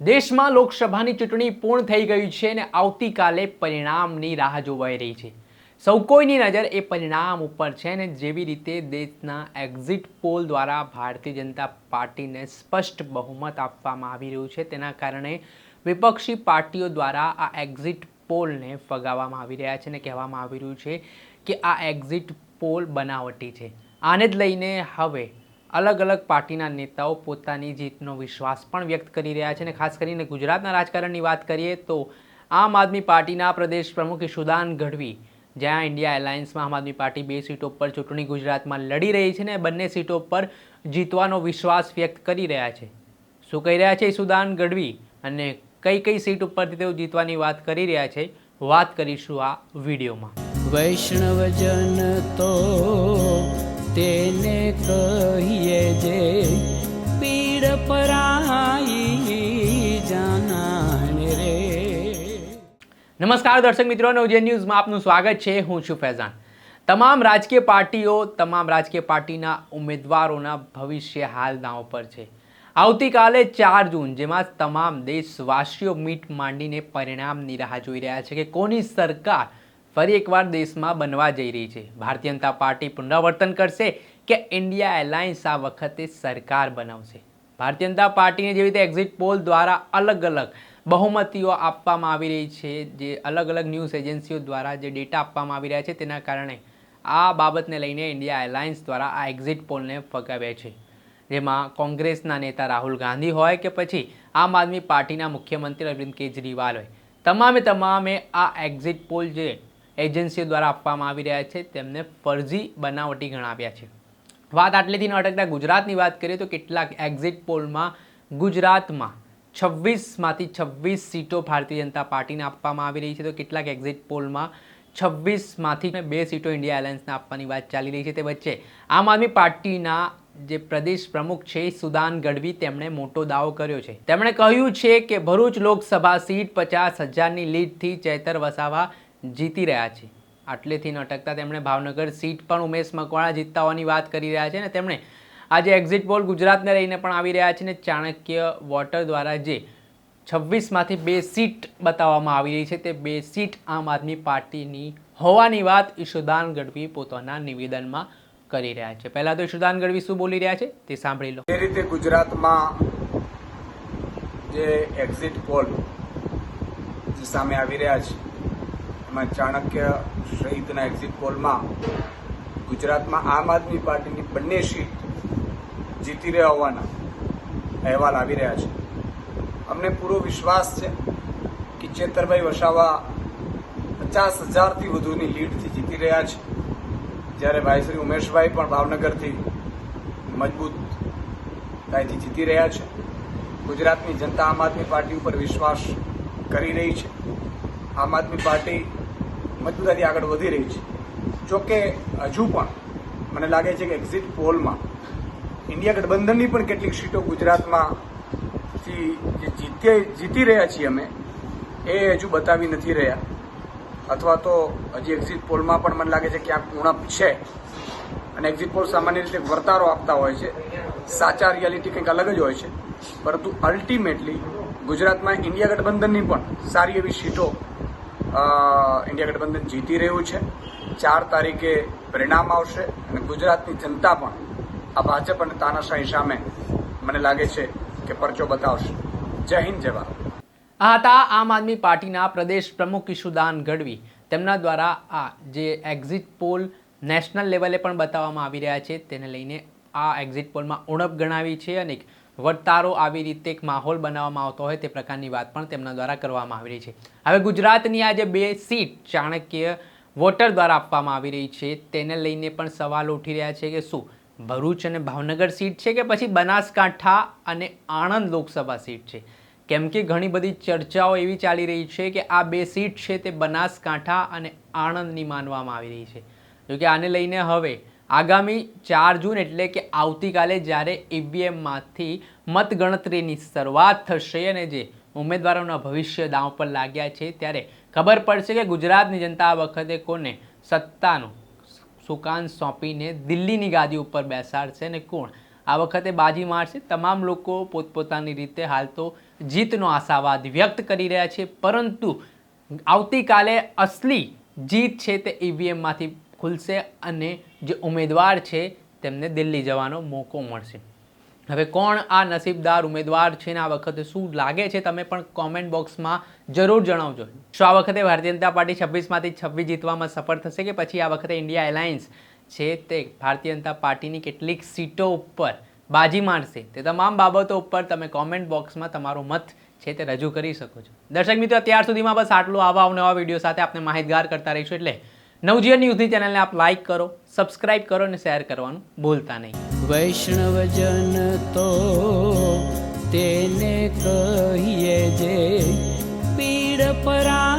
દેશમાં લોકસભાની ચૂંટણી પૂર્ણ થઈ ગઈ છે અને આવતીકાલે પરિણામની રાહ જોવાઈ રહી છે. સૌ કોઈની નજર એ પરિણામ ઉપર છે અને જેવી રીતે દેશના એક્ઝિટ પોલ દ્વારા ભારતીય જનતા પાર્ટીને સ્પષ્ટ બહુમત આપવામાં આવી રહ્યું છે, તેના કારણે વિપક્ષી પાર્ટીઓ દ્વારા આ એક્ઝિટ પોલને ફગાવવામાં આવી રહ્યા છે અને કહેવામાં આવી રહ્યું છે કે આ એક્ઝિટ પોલ બનાવટી છે. આને જ લઈને હવે અલગ અલગ પાર્ટીના નેતાઓ પોતાની જીતનો વિશ્વાસ પણ વ્યક્ત કરી રહ્યા છે અને ખાસ કરીને ગુજરાતના રાજકારણની વાત કરીએ તો આમ આદમી પાર્ટીના પ્રદેશ પ્રમુખ ઈશુદાન ગઢવી, જ્યાં ઇન્ડિયા એલાયન્સમાં આમ આદમી પાર્ટી બે સીટો પર ચૂંટણી ગુજરાતમાં લડી રહી છે ને બંને સીટો પર જીતવાનો વિશ્વાસ વ્યક્ત કરી રહ્યા છે. શું કહી રહ્યા છે ઈશુદાન ગઢવી? અને કઈ કઈ સીટ ઉપરથી તેઓ જીતવાની વાત કરી રહ્યા છે? વાત કરીશું આ વિડીયોમાં. વૈષ્ણવજન તો તેને કહીએ જે પીડ પરાઈ જાનાને રે નમસ્કાર દર્શક મિત્રો નવજે ન્યૂઝમાં આપનું સ્વાગત છે। હું છું ફૈઝાન. તમામ રાજકીય પાર્ટીઓ, તમામ રાજકીય પાર્ટીના ઉમેદવારોના ભવિષ્ય હાલ દાવ પર છે. આવતીકાલે ચાર જૂન, જેમાં તમામ દેશવાસીઓ મીટ માંડીને પરિણામની રાહ જોઈ રહ્યા છે કે કોની સરકાર ફરી એકવાર દેશમાં બનવા જઈ રહી છે. ભારતીય જનતા પાર્ટી પુનરાવર્તન કરશે કે ઇન્ડિયા એરલાઇન્સ આ વખતે સરકાર બનાવશે. ભારતીય જનતા પાર્ટીને જેવી રીતે એક્ઝિટ પોલ દ્વારા અલગ અલગ બહુમતીઓ આપવામાં આવી રહી છે, જે અલગ અલગ ન્યૂઝ એજન્સીઓ દ્વારા જે ડેટા આપવામાં આવી રહ્યા છે, તેના કારણે આ બાબતને લઈને ઇન્ડિયા એરલાઇન્સ દ્વારા આ એક્ઝિટ પોલને ફગાવ્યા છે. જેમાં કોંગ્રેસના નેતા રાહુલ ગાંધી હોય કે પછી આમ આદમી પાર્ટીના મુખ્યમંત્રી અરવિંદ કેજરીવાલ હોય, તમામે તમામે આ એક્ઝિટ પોલ જે એજન્સીઓ દ્વારા આપવામાં આવી રહ્યા છે, તેમને ફરજી બનાવટી ગણાવ્યા છે. વાત આટલેથી ન અટકતા, ગુજરાતની વાત કરીએ તો કેટલાક એક્ઝિટ પોલમાં ગુજરાતમાં છવ્વીસમાંથી છવ્વીસ સીટો ભારતીય જનતા પાર્ટીને આપવામાં આવી રહી છે. તો કેટલાક એક્ઝિટ પોલમાં છવ્વીસમાંથી બે સીટો ઇન્ડિયા એલાયન્સને આપવાની વાત ચાલી રહી છે તે વચ્ચે. આમ આદમી પાર્ટીના જે પ્રદેશ પ્રમુખ છે સુદાન ગઢવી તેમણે મોટો દાવો કર્યો છે. તેમણે કહ્યું છે કે ભરૂચ લોકસભા સીટ પચાસ હજારની લીડથી ચેતર વસાવા જીતી રહ્યા છે. આટલેથી ન અટકતા તેમણે ભાવનગર સીટ પણ ઉમેશ મકવાણા જીતતા હોવાની વાત કરી રહ્યા છે અને તેમણે આજે એક્ઝિટ પોલ ગુજરાતને લઈને પણ આવી રહ્યા છે ને ચાણક્ય વોટર દ્વારા જે છવ્વીસમાંથી બે સીટ બતાવવામાં આવી રહી છે તે બે સીટ આમ આદમી પાર્ટીની હોવાની વાત ઈશુદાન ગઢવી પોતાના નિવેદનમાં કરી રહ્યા છે. પહેલા તો ઈશુદાન ગઢવી શું બોલી રહ્યા છે તે સાંભળી લો. એ રીતે ગુજરાતમાં જે એક્ઝિટ પોલ જે સામે આવી રહ્યા છે એમાં ચાણક્ય સહિતના એક્ઝિટ પોલમાં ગુજરાતમાં આમ આદમી પાર્ટીની બંને સીટ જીતી રહ્યા હોવાના અહેવાલ આવી રહ્યા છે. અમને પૂરો વિશ્વાસ છે કે ચેતરભાઈ વસાવા પચાસ હજારથી વધુની લીડથી જીતી રહ્યા છે. જ્યારે ભાઈ શ્રી ઉમેશભાઈ પણ ભાવનગરથી મજબૂત કાયથી જીતી રહ્યા છે. ગુજરાતની જનતા આમ આદમી પાર્ટી ઉપર વિશ્વાસ કરી રહી છે. આમ આદમી પાર્ટી મજબૂતાથી આગળ વધી રહી છે. જોકે હજુ પણ મને લાગે છે કે એક્ઝિટ પોલમાં ઇન્ડિયા ગઠબંધનની પણ કેટલીક સીટો ગુજરાતમાંથી જે જીતે જીતી રહ્યા છીએ અમે, એ હજુ બતાવી નથી રહ્યા. અથવા તો હજી એક્ઝિટ પોલમાં પણ મને લાગે છે ક્યાંક ઉણપ છે. અને એક્ઝિટ પોલ સામાન્ય રીતે વર્તારો આપતા હોય છે. સાચા રિયાલિટી કંઈક અલગ જ હોય છે. પરંતુ અલ્ટિમેટલી ગુજરાતમાં ઇન્ડિયા ગઠબંધનની પણ સારી એવી સીટો ઇન્ડિયા ગઠબંધન જીતી રહ્યું છે. ચાર તારીખે પરિણામ આવશે અને ગુજરાતની જનતા પણ આ ભાજપ અને તાનાશાહી સામે મને લાગે છે કે પરચો બતાવશે. જય હિન્દ, જય આ હતા આમ આદમી પાર્ટીના પ્રદેશ પ્રમુખ ઈશુદાન ગઢવી. તેમના દ્વારા આ જે એક્ઝિટ પોલ નેશનલ લેવલે પણ બતાવવામાં આવી રહ્યા છે. તેને લઈને આ એક્ઝિટ પોલમાં ઉણપ ગણાવી છે અને વર્તારો આવી રીતે એક માહોલ બનાવવામાં આવતો હોય તે પ્રકારની વાત પણ તેમના દ્વારા કરવામાં આવી રહી છે. હવે ગુજરાતની આ જે બે સીટ ચાણક્ય વોટર દ્વારા આપવામાં આવી રહી છે, તેને લઈને પણ સવાલ ઉઠી રહ્યા છે કે શું ભરૂચ અને ભાવનગર સીટ છે કે પછી બનાસકાંઠા અને આણંદ લોકસભા સીટ છે? કેમ કે ઘણી બધી ચર્ચાઓ એવી ચાલી રહી છે કે આ બે સીટ છે તે બનાસકાંઠા અને આણંદની માનવામાં આવી રહી છે. જોકે આને લઈને હવે આગામી ચાર જૂન એટલે કે આવતીકાલે જ્યારે ઈવીએમમાંથી મતગણતરીની શરૂઆત થશે અને જે ઉમેદવારોના ભવિષ્ય દાવ પર લાગ્યા છે ત્યારે ખબર પડશે કે ગુજરાતની જનતા આ વખતે કોને સત્તાનું સુકાન સોંપીને દિલ્હીની ગાદી ઉપર બેસાડશે અને કોણ? આ વખતે બાજી મારશે. તમામ લોકો પોતપોતાની રીતે હાલ તો જીતનો આશાવાદ વ્યક્ત કરી રહ્યા છે. પરંતુ આવતીકાલે અસલી જીત છે તે ઈવીએમમાંથી ખુલશે અને જે ઉમેદવાર છે તેમને દિલ્હી જવાનો મોકો મળશે. હવે કોણ આ નસીબદાર ઉમેદવાર છે ને આ વખતે શું લાગે છે તમે પણ કોમેન્ટ બોક્સમાં જરૂર જણાવજો. શું આ વખતે ભારતીય જનતા પાર્ટી છવ્વીસમાંથી છવ્વીસ જીતવામાં સફળ થશે કે પછી આ વખતે ઇન્ડિયા એલાયન્સ છે તે ભારતીય જનતા પાર્ટીની કેટલીક સીટો ઉપર બાજી મારશે. તે તમામ બાબતો ઉપર તમે કોમેન્ટ બોક્સમાં તમારો મત છે તે રજૂ કરી શકો છો. દર્શક મિત્રો, અત્યાર સુધીમાં બસ આટલું. આવા નવા વીડિયો સાથે આપણે માહિતગાર કરતા રહીશું એટલે નવજીવન ન્યૂઝની ચેનલને આપ લાઈક કરો સબસ્ક્રાઇબ કરો અને શેર કરવાનું ભૂલતા નહીં. વૈષ્ણવજન તો તેને કહીએ જે પીડ પરાઈ